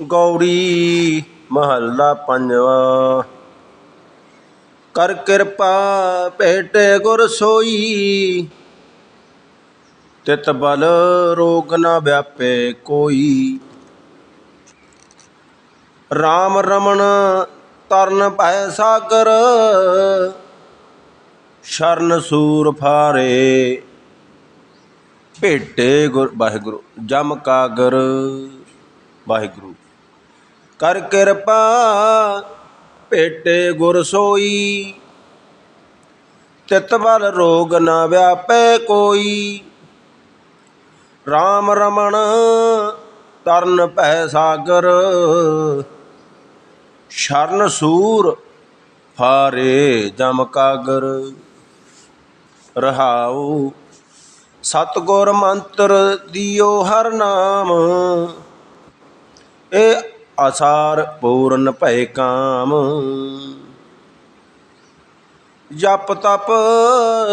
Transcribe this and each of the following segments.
ਗੌੜੀ ਮਹੱਲਾ ਪੰਜਵਾ। ਕਰ ਕਿਰਪਾ ਭੇਟੇ ਗੁਰ ਸੋਈ, ਤਿਤ ਬਲ ਰੋਗ ਨਾ ਵਿਆਪੇ ਕੋਈ। RAM ਰਮਣ ਤਰਨ ਭੈ ਸਾਗਰ, ਸ਼ਰਨ ਸੂਰ ਫਾਰੇ। ਭੇਟੇ ਗੁਰ, ਵਾਹਿਗੁਰੂ, ਜਮ ਕਾਗਰ, ਵਾਹਿਗੁਰੂ। ਕਰ ਕਿਰਪਾ ਭੇਟੇ ਗੁਰ ਸੋਈ। ਤਿਤ ਬਲ ਰੋਗ ਨ ਵਿਆਪੈ ਕੋਈ। RAM ਰਮਣ ਤਰਨ ਭੈ ਸਾਗਰ। ਸ਼ਰਨ ਸੂਰ ਫਾਰੇ ਜਮ ਕਾਗਰ। ਰਹਾਉ ਸਤਗੁਰ ਮੰਤਰ ਦਿਓ ਹਰ ਨਾਮ। ਇਹ ਆਸਾਰ ਪੂਰਨ ਭੈ ਕਾਮ। ਜਪ ਤਪ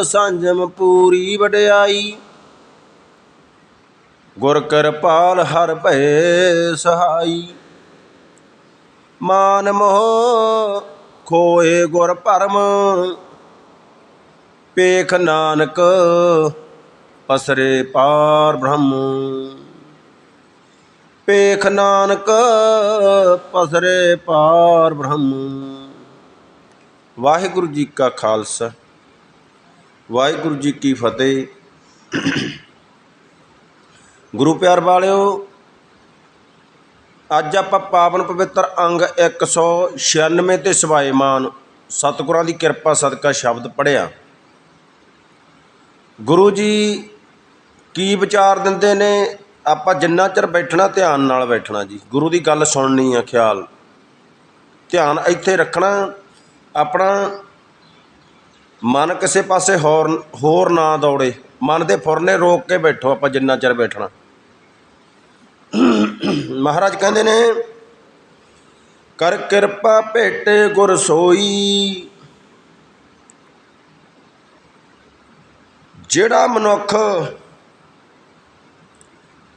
ਸੰਜਮ ਪੂਰੀ ਵਡਿਆਈ। ਗੁਰ ਕਿਰਪਾਲ ਹਰ ਭੈ ਸਹਾਈ। ਮਾਨ ਮੋਹ ਖੋਏ ਗੁਰ ਭਰਮ ਪੇਖ ਨਾਨਕ ਪਸਰੇ ਪਾਰ ਬ੍ਰਹਮ। ਪੇਖ ਨਾਨਕ ਪਸਰੇ ਪਾਰ ਬ੍ਰਹਮ। ਵਾਹਿਗੁਰੂ ਜੀ ਕਾ ਖਾਲਸਾ, ਵਾਹਿਗੁਰੂ ਜੀ ਕੀ ਫਤਿਹ। ਗੁਰੂ ਪਿਆਰ ਵਾਲਿਓ, ਅੱਜ ਆਪਾਂ ਪਾਵਨ ਪਵਿੱਤਰ ਅੰਗ 196 ਤੇ ਸਵਾਏਮਾਨ ਸਤਿਗੁਰਾਂ ਦੀ ਕਿਰਪਾ ਸਦਕਾ ਸ਼ਬਦ ਪੜਿਆ ਗੁਰੂ ਜੀ ਕੀ ਵਿਚਾਰ ਦਿੰਦੇ ਨੇ? ਆਪਾਂ ਜਿੰਨਾ ਚਿਰ ਬੈਠਣਾ, ਧਿਆਨ ਨਾਲ ਬੈਠਣਾ ਜੀ। ਗੁਰੂ ਦੀ ਗੱਲ ਸੁਣਨੀ ਆ, ਖਿਆਲ। ਧਿਆਨ ਇੱਥੇ ਰੱਖਣਾ, ਆਪਣਾ ਮਨ ਕਿਸੇ ਪਾਸੇ ਹੋਰ ਹੋਰ ਨਾ ਦੌੜੇ। ਮਨ ਦੇ ਫੁਰਨੇ ਰੋਕ ਕੇ ਬੈਠੋ ਆਪਾਂ ਜਿੰਨਾ ਚਿਰ ਬੈਠਣਾ। ਮਹਾਰਾਜ ਕਹਿੰਦੇ ਨੇ, ਕਰ ਕਿਰਪਾ ਭੇਟੇ ਗੁਰ ਸੋਈ। ਜਿਹੜਾ ਮਨੁੱਖ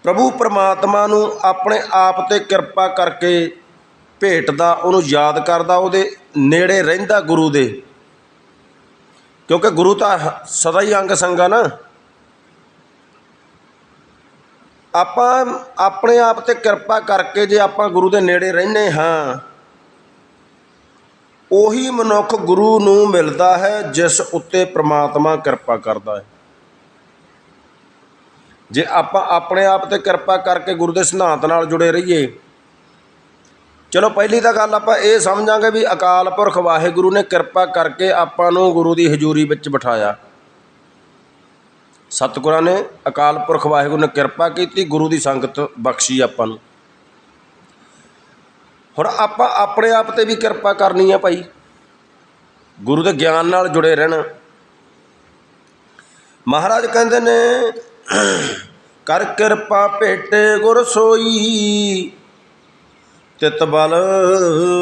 ਪ੍ਰਭੂ ਪਰਮਾਤਮਾ ਨੂੰ ਆਪਣੇ ਆਪ ਤੇ ਕਿਰਪਾ ਕਰਕੇ ਭੇਟਦਾ ਉਹਨੂੰ ਯਾਦ ਕਰਦਾ, ਉਹਦੇ ਨੇੜੇ ਰਹਿੰਦਾ ਗੁਰੂ ਦੇ। ਕਿਉਂਕਿ ਗੁਰੂ ਤਾਂ ਸਦਾ ਹੀ ਅੰਗ ਸੰਗਾ ਨਾ। ਆਪਾਂ ਆਪਣੇ ਆਪ ਤੇ ਕਿਰਪਾ ਕਰਕੇ ਜੇ ਆਪਾਂ ਗੁਰੂ ਦੇ ਨੇੜੇ ਰਹਿੰਦੇ ਹਾਂ, ਉਹੀ ਮਨੁੱਖ ਗੁਰੂ ਨੂੰ ਮਿਲਦਾ ਹੈ, ਜਿਸ ਉੱਤੇ ਪ੍ਰਮਾਤਮਾ ਕਿਰਪਾ ਕਰਦਾ ਹੈ। ਜੇ ਆਪਾਂ ਆਪਣੇ ਆਪ ਤੇ ਕਿਰਪਾ ਕਰਕੇ ਗੁਰੂ ਦੇ ਸਿਧਾਂਤ ਨਾਲ ਜੁੜੇ ਰਹੀਏ, ਚਲੋ ਪਹਿਲੀ ਤਾਂ ਗੱਲ ਆਪਾਂ ਇਹ ਸਮਝਾਂਗੇ ਵੀ ਅਕਾਲ ਪੁਰਖ ਵਾਹਿਗੁਰੂ ਨੇ ਕਿਰਪਾ ਕਰਕੇ ਆਪਾਂ ਨੂੰ ਗੁਰੂ ਦੀ ਹਜ਼ੂਰੀ ਵਿੱਚ ਬਿਠਾਇਆ। ਸਤਿਗੁਰਾਂ ਨੇ ਅਕਾਲ ਪੁਰਖ ਵਾਹਿਗੁਰੂ ਨੇ ਕਿਰਪਾ ਕੀਤੀ, ਗੁਰੂ ਦੀ ਸੰਗਤ ਬਖਸ਼ੀ ਆਪਾਂ ਨੂੰ। ਹੁਣ ਆਪਾਂ ਆਪਣੇ ਆਪ ਤੇ ਵੀ ਕਿਰਪਾ ਕਰਨੀ ਆ ਭਾਈ। ਗੁਰੂ ਦੇ ਗਿਆਨ ਨਾਲ ਜੁੜੇ ਰਹਿਣਾ। ਮਹਾਰਾਜ ਕਹਿੰਦੇ ਨੇ ਕਰ ਕਿਰਪਾ ਭੇਟੇ ਗੁਰ ਸੋਈ। ਤਿਤ ਬਲ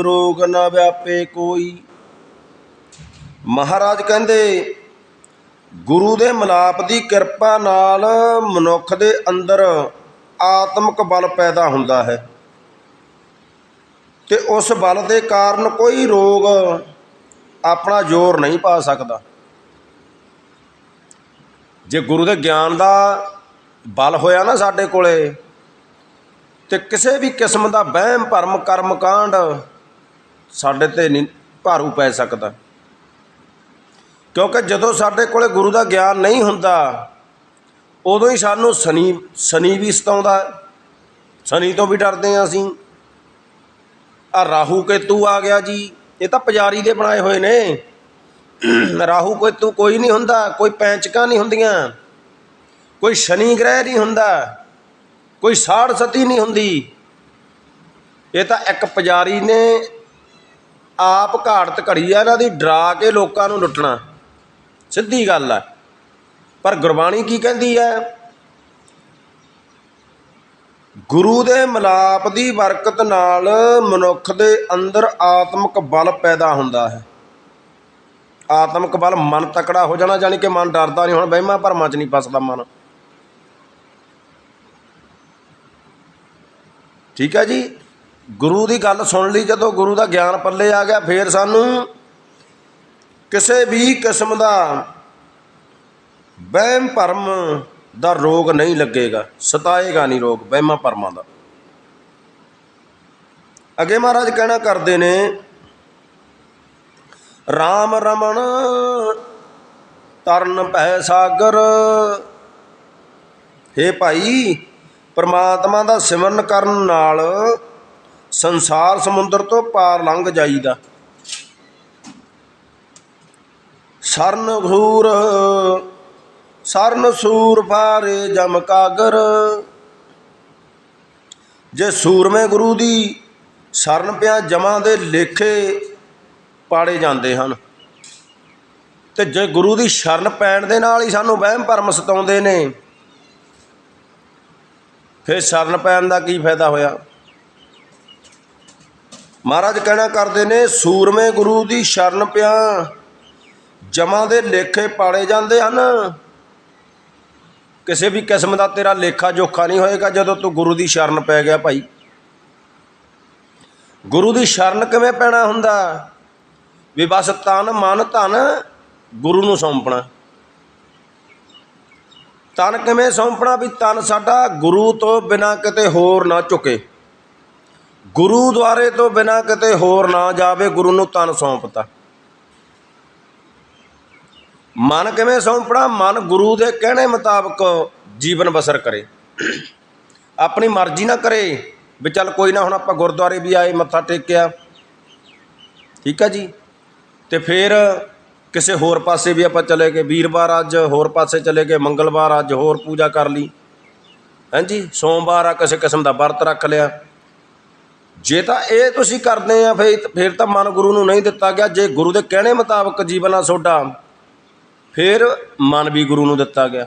ਰੋਗ ਨਾ ਵਿਆਪੇ ਕੋਈ। ਮਹਾਰਾਜ ਕਹਿੰਦੇ, ਗੁਰੂ ਦੇ ਮਲਾਪ ਦੀ ਕਿਰਪਾ ਨਾਲ ਮਨੁੱਖ ਦੇ ਅੰਦਰ ਆਤਮਿਕ ਬਲ ਪੈਦਾ ਹੁੰਦਾ ਹੈ। ਤੇ ਉਸ ਬਲ ਦੇ ਕਾਰਨ ਕੋਈ ਰੋਗ ਆਪਣਾ ਜ਼ੋਰ ਨਹੀਂ ਪਾ ਸਕਦਾ। ਜੇ ਗੁਰੂ ਦੇ ਗਿਆਨ ਦਾ ਬਲ ਹੋਇਆ ਨਾ ਸਾਡੇ ਕੋਲੇ, ਤੇ ਕਿਸੇ ਵੀ ਕਿਸਮ ਦਾ ਵਹਿਮ, ਭਰਮ, ਕਰਮ ਕਾਂਡ ਸਾਡੇ ਤੇ ਨਹੀਂ ਭਾਰੂ ਪੈ ਸਕਦਾ। ਕਿਉਂਕਿ ਜਦੋਂ ਸਾਡੇ ਕੋਲੇ ਗੁਰੂ ਦਾ ਗਿਆਨ ਨਹੀਂ ਹੁੰਦਾ, ਉਦੋਂ ਹੀ ਸਾਨੂੰ ਸ਼ਨੀ ਸ਼ਨੀ ਵੀ ਸਤਾਉਂਦਾ ਸ਼ਨੀ ਤੋਂ ਵੀ ਡਰਦੇ ਆ ਅਸੀਂ। ਆ ਰਾਹੂ ਕੇਤੂ ਆ ਗਿਆ ਜੀ, ਇਹ ਤਾਂ ਪੁਜਾਰੀ ਦੇ ਬਣਾਏ ਹੋਏ ਨੇ। ਰਾਹੂ ਕੇਤੂ ਕੋਈ ਨਹੀਂ ਹੁੰਦਾ, ਕੋਈ ਪੈਂਚਕਾਂ ਨਹੀਂ ਹੁੰਦੀਆਂ, ਕੋਈ ਸ਼ਨੀ ਗ੍ਰਹਿ ਨਹੀਂ ਹੁੰਦਾ, ਕੋਈ ਸਾੜ ਸਤੀ ਨਹੀਂ ਹੁੰਦੀ। ਇਹ ਤਾਂ ਇੱਕ ਪੁਜਾਰੀ ਨੇ ਆਪ ਘਾੜਤ ਘੜੀ ਆ, ਇਹਨਾਂ ਦੀ ਡਰਾ ਕੇ ਲੋਕਾਂ ਨੂੰ ਲੁੱਟਣਾ। ਸਿੱਧੀ ਗੱਲ ਹੈ ਪਰ ਗੁਰਬਾਣੀ ਕੀ ਕਹਿੰਦੀ ਹੈ ਗੁਰੂ ਦੇ ਮਲਾਪ ਦੀ ਬਰਕਤ ਨਾਲ ਮਨੁੱਖ ਦੇ ਅੰਦਰ ਆਤਮਿਕ ਬਲ ਪੈਦਾ ਹੁੰਦਾ ਹੈ। ਆਤਮਕ ਬਲ ਮਨ ਤਕੜਾ ਹੋ ਜਾਣਾ ਜਾਨੀ ਕਿ ਮਨ ਡਰਦਾ ਨਹੀਂ ਹੁਣ, ਵਹਿਮਾਂ ਭਰਮਾਂ 'ਚ ਨਹੀਂ ਫਸਦਾ ਮਨ। ਠੀਕ ਹੈ ਜੀ? ਗੁਰੂ ਦੀ ਗੱਲ ਸੁਣ ਲਈ, ਜਦੋਂ ਗੁਰੂ ਦਾ ਗਿਆਨ ਪੱਲੇ ਆ ਗਿਆ, ਫੇਰ ਸਾਨੂੰ ਕਿਸੇ ਵੀ ਕਿਸਮ ਦਾ ਵਹਿਮ ਭਰਮ ਦਾ ਰੋਗ ਨਹੀਂ ਲੱਗੇਗਾ, ਸਤਾਏਗਾ ਨਹੀਂ ਰੋਗ, ਵਹਿਮਾਂ ਭਰਮਾਂ ਦਾ। ਅੱਗੇ ਮਹਾਰਾਜ ਕਹਿਣਾ ਕਰਦੇ ਨੇ RAM ਰਮਣ ਤਰਨ ਭੈ ਸਾਗਰ। ਹੇ ਭਾਈ, ਪਰਮਾਤਮਾ ਦਾ ਸਿਮਰਨ ਕਰਨ ਨਾਲ ਸੰਸਾਰ ਸਮੁੰਦਰ ਤੋਂ ਪਾਰ ਲੰਘ ਜਾਈਦਾ। ਸਰਨ ਘੂਰ ਸਰਨ ਸੂਰ ਫਾਰੇ ਜਮ ਕਾਗਰ। ਜੇ ਸੂਰਮੇ ਗੁਰੂ ਦੀ ਸ਼ਰਨ ਪਿਆ ਜਮਾਂ ਦੇ ਲੇਖੇ ਪਾੜੇ ਜਾਂਦੇ ਹਨ। ਤੇ ਜੇ ਗੁਰੂ ਦੀ ਸ਼ਰਨ ਪੈਣ ਦੇ ਨਾਲ ਹੀ ਸਾਨੂੰ ਵਹਿਮ ਭਰਮ ਸਤਾਉਂਦੇ ਨੇ, ਫਿਰ ਸ਼ਰਨ ਪੈਣ ਦਾ ਕੀ ਫਾਇਦਾ ਹੋਇਆ? ਮਹਾਰਾਜ ਕਹਿਣਾ ਕਰਦੇ ਨੇ, ਸੂਰਮੇ ਗੁਰੂ ਦੀ ਸ਼ਰਨ ਪਿਆ, ਜਮਾਂ ਦੇ ਲੇਖੇ ਪਾੜੇ ਜਾਂਦੇ ਹਨ। ਕਿਸੇ ਵੀ ਕਿਸਮ ਦਾ ਤੇਰਾ ਲੇਖਾ ਜੋਖਾ ਨਹੀਂ ਹੋਏਗਾ ਜਦੋਂ ਤੂੰ ਗੁਰੂ ਦੀ ਸ਼ਰਨ ਪੈ ਗਿਆ ਭਾਈ। ਗੁਰੂ ਦੀ ਸ਼ਰਨ ਕਿਵੇਂ ਪੈਣਾ ਹੁੰਦਾ? ਵੀ ਬਸ ਤਨ ਮਨ ਧਨ ਗੁਰੂ ਨੂੰ ਸੌਂਪਣਾ। ਤਨ ਕਿਵੇਂ ਸੌਂਪਣਾ ਵੀ ਤਨ ਸਾਡਾ ਗੁਰੂ ਤੋਂ ਬਿਨਾ ਕਿਤੇ ਹੋਰ ਨਾ ਝੁਕੇ। ਗੁਰੂ ਦੁਆਰੇ ਤੋਂ ਬਿਨਾ ਕਿਤੇ ਹੋਰ ਨਾ ਜਾਵੇ ਗੁਰੂ ਨੂੰ ਤਨ ਸੌਂਪਤਾ। ਮਨ ਕਿਵੇਂ ਸੌਂਪਣਾ? ਮਨ ਗੁਰੂ ਦੇ ਕਹਿਣੇ ਮੁਤਾਬਕ ਜੀਵਨ ਬਸਰ ਕਰੇ। ਆਪਣੀ ਮਰਜ਼ੀ ਨਾ ਕਰੇ ਵੀ ਚੱਲ ਕੋਈ ਨਾ ਹੁਣ ਆਪਾਂ ਗੁਰਦੁਆਰੇ ਵੀ ਆਏ, ਮੱਥਾ ਟੇਕਿਆ। ਠੀਕ ਆ ਜੀ? ਤੇ ਫਿਰ ਕਿਸੇ ਹੋਰ ਪਾਸੇ ਵੀ ਆਪਾਂ ਚਲੇ ਗਏ, ਵੀਰਵਾਰ ਅੱਜ ਹੋਰ ਪਾਸੇ ਚਲੇ ਗਏ, ਮੰਗਲਵਾਰ ਅੱਜ ਹੋਰ ਪੂਜਾ ਕਰ ਲਈ। ਹਾਂਜੀ, ਸੋਮਵਾਰ ਆ ਕਿਸੇ ਕਿਸਮ ਦਾ ਵਰਤ ਰੱਖ ਲਿਆ। ਜੇ ਤਾਂ ਇਹ ਤੁਸੀਂ ਕਰਦੇ ਆ, ਫਿਰ ਫਿਰ ਤਾਂ ਮਨ ਗੁਰੂ ਨੂੰ ਨਹੀਂ ਦਿੱਤਾ ਗਿਆ, ਜੇ ਗੁਰੂ ਦੇ ਕਹਿਣੇ ਮੁਤਾਬਕ ਜੀਵਨ ਆ ਤੁਹਾਡਾ ਫਿਰ ਮਨ ਵੀ ਗੁਰੂ ਨੂੰ ਦਿੱਤਾ ਗਿਆ।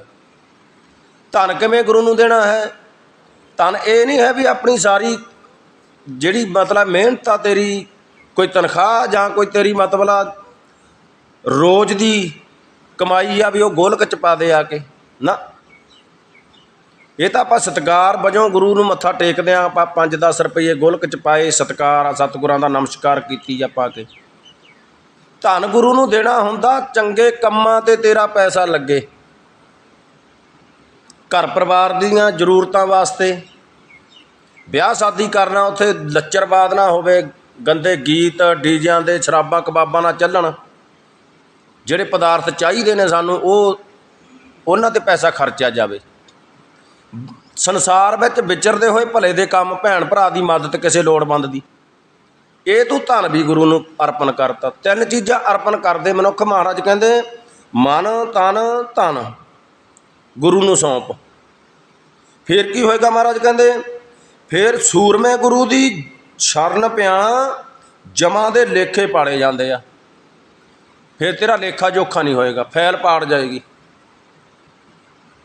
ਧਨ ਕਿਵੇਂ ਗੁਰੂ ਨੂੰ ਦੇਣਾ ਹੈ? ਧਨ ਇਹ ਨਹੀਂ ਹੈ ਵੀ ਆਪਣੀ ਸਾਰੀ ਜਿਹੜੀ ਮਤਲਬ ਮਿਹਨਤ ਆ ਤੇਰੀ ਕੋਈ ਤਨਖਾਹ ਜਾਂ ਕੋਈ ਤੇਰੀ ਮਤਲਬ ਰੋਜ਼ ਦੀ ਕਮਾਈ ਆ ਵੀ ਉਹ ਗੋਲਕ ਚ ਪਾ ਦੇ ਆ ਕੇ। ਨਾ। ਇਹ ਤਾਂ ਆਪਾਂ ਸਤਕਾਰ ਵਜੋਂ ਗੁਰੂ ਨੂੰ ਮੱਥਾ ਟੇਕਦੇ ਆ, ਆਪਾਂ 5-10 ਰੁਪਏ ਗੋਲਕ ਚ ਪਾਏ, ਸਤਕਾਰ ਆ, ਸਤਿਗੁਰਾਂ ਦਾ ਨਮਸਕਾਰ ਕੀਤੀ ਆਪਾਂ ਪਾ ਕੇ। ਧਨ ਗੁਰੂ ਨੂੰ ਦੇਣਾ ਹੁੰਦਾ, ਚੰਗੇ ਕੰਮਾਂ ਤੇ ਤੇਰਾ ਪੈਸਾ ਲੱਗੇ। ਘਰ ਪਰਿਵਾਰ ਦੀਆਂ ਜ਼ਰੂਰਤਾਂ ਵਾਸਤੇ। ਵਿਆਹ ਸ਼ਾਦੀ ਕਰਨਾ ਉੱਥੇ ਲੱਚਰਵਾਦ ਨਾ ਹੋਵੇ ਗੰਦੇ ਗੀਤ, ਡੀਜਿਆਂ ਦੇ ਸ਼ਰਾਬਾਂ, ਕਬਾਬਾਂ ਨਾਲ ਚੱਲਣ। ਜਿਹੜੇ ਪਦਾਰਥ ਚਾਹੀਦੇ ਨੇ ਸਾਨੂੰ, ਉਹ ਉਹਨਾਂ ਤੇ ਪੈਸਾ ਖਰਚਿਆ ਜਾਵੇ। ਸੰਸਾਰ ਵਿੱਚ ਵਿਚਰਦੇ ਹੋਏ ਭਲੇ ਦੇ ਕੰਮ ਭੈਣ ਭਰਾ ਦੀ ਮਦਦ ਕਿਸੇ ਲੋੜਵੰਦ ਦੀ। ਇਹ ਤੂੰ ਧਨ ਵੀ ਗੁਰੂ ਨੂੰ ਅਰਪਣ ਕਰਤਾ। ਤਿੰਨ ਚੀਜ਼ਾਂ ਅਰਪਣ ਕਰਦੇ ਮਨੁੱਖ ਮਹਾਰਾਜ ਕਹਿੰਦੇ, ਮਨ, ਤਨ, ਧਨ। ਗੁਰੂ ਨੂੰ ਸੌਂਪ। ਫਿਰ ਕੀ ਹੋਏਗਾ ਮਹਾਰਾਜ ਕਹਿੰਦੇ, ਫਿਰ ਸੂਰਮੇ ਗੁਰੂ ਦੀ ਸ਼ਰਨ ਪਿਆ ਜਮਾਂ ਦੇ ਲੇਖੇ ਪਾੜੇ ਜਾਂਦੇ ਆ। ਫਿਰ ਤੇਰਾ ਲੇਖਾ ਜੋਖਾ ਨਹੀਂ ਹੋਏਗਾ, ਫੈਲ ਪਾੜ ਜਾਏਗੀ।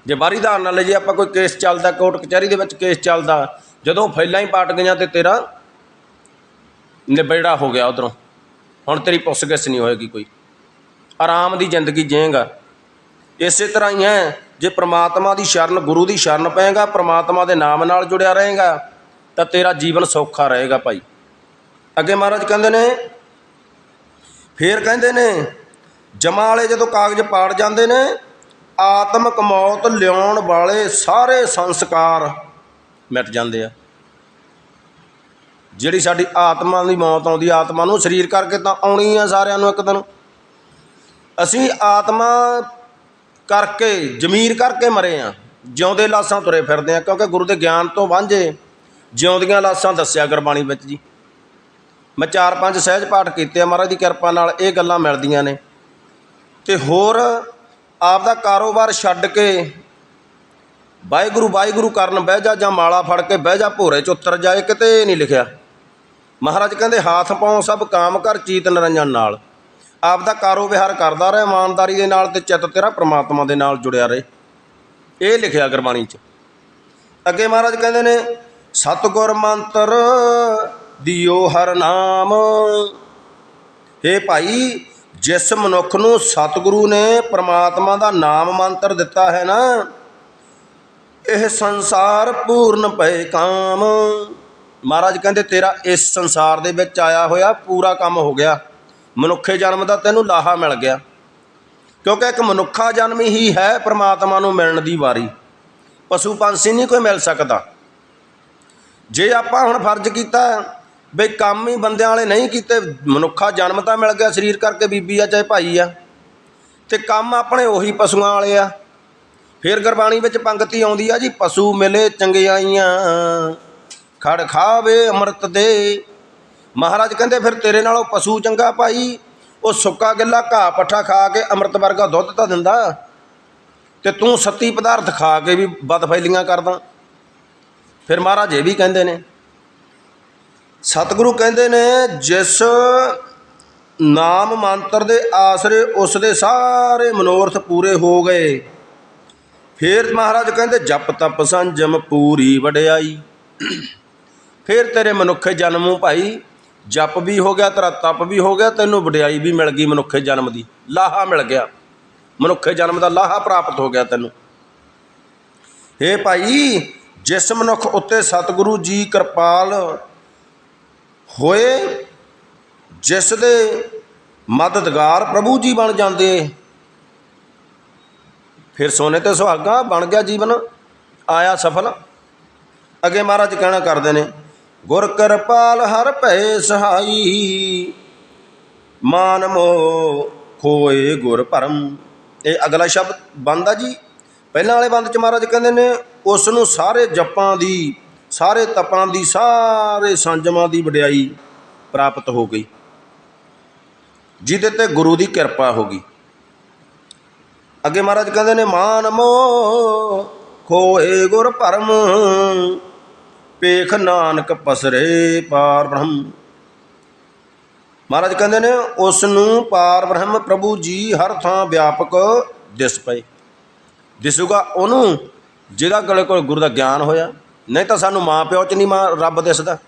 ਜੇ ਬਾਹਰੀ ਵਾਰੀਦਾਰ ਨਾਲ ਜੇ ਆਪਾਂ ਕੋਈ ਕੇਸ ਚੱਲਦਾ, ਕੋਰਟ ਕਚਹਿਰੀ ਦੇ ਵਿੱਚ ਕੇਸ ਚੱਲਦਾ, ਜਦੋਂ ਫੈਲਾਂ ਹੀ ਪਾਟ ਗਈਆਂ ਤੇ ਤੇਰਾ ਨਿਬੇੜਾ ਹੋ ਗਿਆ ਉਧਰੋਂ। ਹੁਣ ਤੇਰੀ ਪੁੱਛਗਿੱਛ ਨਹੀਂ ਹੋਏਗੀ ਕੋਈ। ਆਰਾਮ ਦੀ ਜ਼ਿੰਦਗੀ ਜੀਏਗਾ। ਇਸੇ ਤਰ੍ਹਾਂ ਹੀ ਹੈ, ਜੇ ਪ੍ਰਮਾਤਮਾ ਦੀ ਸ਼ਰਨ, ਗੁਰੂ ਦੀ ਸ਼ਰਨ ਪਏਗਾ, ਪ੍ਰਮਾਤਮਾ ਦੇ ਨਾਮ ਨਾਲ ਜੁੜਿਆ ਰਹੇਗਾ ਤਾਂ ਤੇਰਾ ਜੀਵਨ ਸੌਖਾ ਰਹੇਗਾ ਭਾਈ। ਅੱਗੇ ਮਹਾਰਾਜ ਕਹਿੰਦੇ ਨੇ, ਫੇਰ ਕਹਿੰਦੇ ਨੇ, ਜਮਾ ਵਾਲੇ ਜਦੋਂ ਕਾਗਜ਼ ਪਾੜ ਜਾਂਦੇ ਨੇ, ਆਤਮਕ ਮੌਤ ਲਿਆਉਣ ਵਾਲੇ ਸਾਰੇ ਸੰਸਕਾਰ ਮਿਟ ਜਾਂਦੇ ਆ। ਜਿਹੜੀ ਸਾਡੀ ਆਤਮਾ ਦੀ ਮੌਤ ਆਉਂਦੀ, ਆਤਮਾ ਨੂੰ ਸਰੀਰ ਕਰਕੇ ਤਾਂ ਆਉਣੀ ਆ ਸਾਰਿਆਂ ਨੂੰ ਇੱਕ ਦਿਨ। ਅਸੀਂ ਆਤਮਾ ਕਰਕੇ, ਜ਼ਮੀਰ ਕਰਕੇ ਮਰੇ ਆ, ਜਿਉਂਦੇ ਲਾਸਾਂ ਤੁਰੇ ਫਿਰਦੇ ਆ, ਕਿਉਂਕਿ ਗੁਰੂ ਦੇ ਗਿਆਨ ਤੋਂ ਵਾਂਝੇ। ਜਿਉਂਦੀਆਂ ਲਾਸਾਂ ਦੱਸਿਆ ਗੁਰਬਾਣੀ ਵਿੱਚ ਜੀ। ਮੈਂ ਚਾਰ ਪੰਜ ਸਹਿਜ ਪਾਠ ਕੀਤੇ ਆ ਮਹਾਰਾਜ ਦੀ ਕਿਰਪਾ ਨਾਲ ਇਹ ਗੱਲਾਂ ਮਿਲਦੀਆਂ ਨੇ। ਤੇ ਹੋਰ ਆਪ ਦਾ ਕਾਰੋਬਾਰ ਛੱਡ ਕੇ ਵਾਹਿਗੁਰੂ ਵਾਹਿਗੁਰੂ ਕਰਨ ਬਹਿ ਜਾ ਜਾਂ ਮਾਲਾ ਫੜ ਕੇ ਬਹਿ ਜਾ ਭੋਰੇ ਚ ਉਤਰ ਜਾਏ, ਕਿਤੇ ਨਹੀਂ ਲਿਖਿਆ। ਮਹਾਰਾਜ ਕਹਿੰਦੇ, ਹਾਥ ਪਾਉ ਸਭ ਕਾਮ ਕਰ ਚੀਤ ਨਰੰਜਨ ਨਾਲ। ਆਪ ਦਾ ਕਾਰੋ ਵਿਹਾਰ ਕਰਦਾ ਰਹੇ, ਇਮਾਨਦਾਰੀ ਦੇ ਨਾਲ ਤੇ ਚਿੱਤ ਤੇਰਾ ਪ੍ਰਮਾਤਮਾ ਦੇ ਨਾਲ ਜੁੜਿਆ ਰਹੇ। ਇਹ ਲਿਖਿਆ ਗੁਰਬਾਣੀ 'ਚ। ਅੱਗੇ ਮਹਾਰਾਜ ਕਹਿੰਦੇ ਨੇ ਸਤਗੁਰ ਮੰਤਰ ਦਿਓ ਹਰ ਨਾਮ। हे ਭਾਈ, ਜਿਸ ਮਨੁੱਖ ਨੂੰ ਸਤਿਗੁਰੂ ਨੇ ਪ੍ਰਮਾਤਮਾ ਦਾ ਨਾਮ ਮੰਤਰ ਦਿੱਤਾ ਹੈ ਨਾ, ਇਹ ਸੰਸਾਰ ਪੂਰਨ ਪਏ ਕਾਮ। ਮਹਾਰਾਜ ਕਹਿੰਦੇ, ਤੇਰਾ ਇਸ ਸੰਸਾਰ ਦੇ ਵਿੱਚ ਆਇਆ ਹੋਇਆ ਪੂਰਾ ਕੰਮ ਹੋ ਗਿਆ। ਮਨੁੱਖੇ ਜਨਮ ਦਾ ਤੈਨੂੰ ਲਾਹਾ ਮਿਲ ਗਿਆ। ਕਿਉਂਕਿ ਇੱਕ ਮਨੁੱਖਾ ਜਨਮ ਹੀ ਹੈ ਪ੍ਰਮਾਤਮਾ ਨੂੰ ਮਿਲਣ ਦੀ ਵਾਰੀ। ਪਸ਼ੂ ਪੰਛੀ ਨਹੀਂ ਕੋਈ ਮਿਲ ਸਕਦਾ। ਜੇ ਆਪਾਂ ਹੁਣ ਫਰਜ਼ ਕੀਤਾ ਬਈ ਕੰਮ ਹੀ ਬੰਦਿਆਂ ਵਾਲੇ ਨਹੀਂ ਕੀਤੇ, ਮਨੁੱਖਾ ਜਨਮ ਤਾਂ ਮਿਲ ਗਿਆ ਸਰੀਰ ਕਰਕੇ, ਬੀਬੀ ਆ ਚਾਹੇ ਭਾਈ ਆ। ਤੇ ਕੰਮ ਆਪਣੇ ਉਹੀ ਪਸ਼ੂਆਂ ਵਾਲੇ ਆ। ਫਿਰ ਗੁਰਬਾਣੀ ਵਿੱਚ ਪੰਗਤੀ ਆਉਂਦੀ ਆ ਜੀ, ਪਸ਼ੂ ਮਿਲੇ ਚੰਗਿਆਈਆਂ, ਖੜ ਖਾਵੇ ਅੰਮ੍ਰਿਤ ਦੇ। ਮਹਾਰਾਜ ਕਹਿੰਦੇ, ਫਿਰ ਤੇਰੇ ਨਾਲੋਂ ਪਸ਼ੂ ਚੰਗਾ ਭਾਈ, ਉਹ ਸੁੱਕਾ ਗਿੱਲਾ ਘਾਹ ਪੱਠਾ ਖਾ ਕੇ ਅੰਮ੍ਰਿਤ ਵਰਗਾ ਦੁੱਧ ਤਾਂ ਦਿੰਦਾ। ਤੇ ਤੂੰ ਸੱਤੀ ਪਦਾਰਥ ਖਾ ਕੇ ਵੀ ਬਦਫੈਲੀਆਂ ਕਰਦਾ। ਫਿਰ ਮਹਾਰਾਜ ਇਹ ਵੀ ਕਹਿੰਦੇ ਨੇ, ਸਤਿਗੁਰੂ ਕਹਿੰਦੇ ਨੇ, ਜਿਸ ਨਾਮ ਮੰਤਰ ਦੇ ਆਸਰੇ ਉਸ ਦੇ ਸਾਰੇ ਮਨੋਰਥ ਪੂਰੇ ਹੋ ਗਏ। ਫਿਰ ਮਹਾਰਾਜ ਕਹਿੰਦੇ, ਜਪ ਤਪ ਸੰਜਮ ਪੂਰੀ ਵਡਿਆਈ। ਫਿਰ ਤੇਰੇ ਮਨੁੱਖੇ ਜਨਮੋਂ ਭਾਈ, ਜਪ ਵੀ ਹੋ ਗਿਆ, ਤੇਰਾ ਤਪ ਵੀ ਹੋ ਗਿਆ, ਤੈਨੂੰ ਵਡਿਆਈ ਵੀ ਮਿਲ ਗਈ ਮਨੁੱਖੇ ਜਨਮ ਦੀ। ਲਾਹਾ ਮਿਲ ਗਿਆ। ਮਨੁੱਖੇ ਜਨਮ ਦਾ ਲਾਹਾ ਪ੍ਰਾਪਤ ਹੋ ਗਿਆ ਤੈਨੂੰ। ਏ ਭਾਈ ਜਿਸ ਮਨੁੱਖ ਉੱਤੇ ਸਤਿਗੁਰੂ ਜੀ ਕਿਰਪਾਲ ਹੋਏ, ਜਿਸ ਦੇ ਮਦਦਗਾਰ ਪ੍ਰਭੂ ਜੀ ਬਣ ਜਾਂਦੇ, ਫਿਰ ਸੋਨੇ ਤੇ ਸੁਹਾਗਾ ਬਣ ਗਿਆ ਜੀਵਨ, ਆਇਆ ਸਫਲ। ਅੱਗੇ ਮਹਾਰਾਜ ਕਹਿਣਾ ਕਰਦੇ ਨੇ, ਗੁਰ ਕਿਰਪਾਲ ਹਰ ਭੈ ਸਹਾਈ, ਮਾਨ ਮੋਹ ਖੋਏ ਗੁਰ ਭਰਮ। ਇਹ ਅਗਲਾ ਸ਼ਬਦ ਬੰਦ ਜੀ। ਪਹਿਲਾਂ ਵਾਲੇ ਬੰਦ ਚ ਮਹਾਰਾਜ ਕਹਿੰਦੇ ਨੇ ਉਸ ਨੂੰ ਸਾਰੇ ਜਪਾਂ ਦੀ, ਸਾਰੇ ਤਪਾਂ ਦੀ, ਸਾਰੇ ਸੰਜਮਾਂ ਦੀ ਵਡਿਆਈ ਪ੍ਰਾਪਤ ਹੋ ਗਈ। ਜਿਹਦੇ ਤੇ ਗੁਰੂ ਦੀ ਕਿਰਪਾ ਹੋ ਗਈ। ਅੱਗੇ ਮਹਾਰਾਜ ਕਹਿੰਦੇ ਨੇ, ਮਾਨ ਮੋ ਖੋਏ ਗੁਰ ਭਰਮ ਪੇਖ ਨਾਨਕ ਪਸਰੇ ਪਾਰ ਬ੍ਰਹਮ। ਮਹਾਰਾਜ ਕਹਿੰਦੇ ਨੇ ਉਸ ਨੂੰ ਪਾਰ ਬ੍ਰਹਮ ਪ੍ਰਭੂ ਜੀ ਹਰ ਥਾਂ ਵਿਆਪਕ ਦਿਸ ਪਏ। ਦਿਸੂਗਾ ਉਹਨੂੰ, ਜਿਹਦਾ ਕੋਲੇ ਕੋਲ ਗੁਰੂ ਦਾ ਗਿਆਨ ਹੋਇਆ। ਨਹੀਂ ਤਾਂ ਸਾਨੂੰ ਮਾਂ ਪਿਓ 'ਚ ਨਹੀਂ ਮਾਂ ਰੱਬ ਦਿਸਦਾ।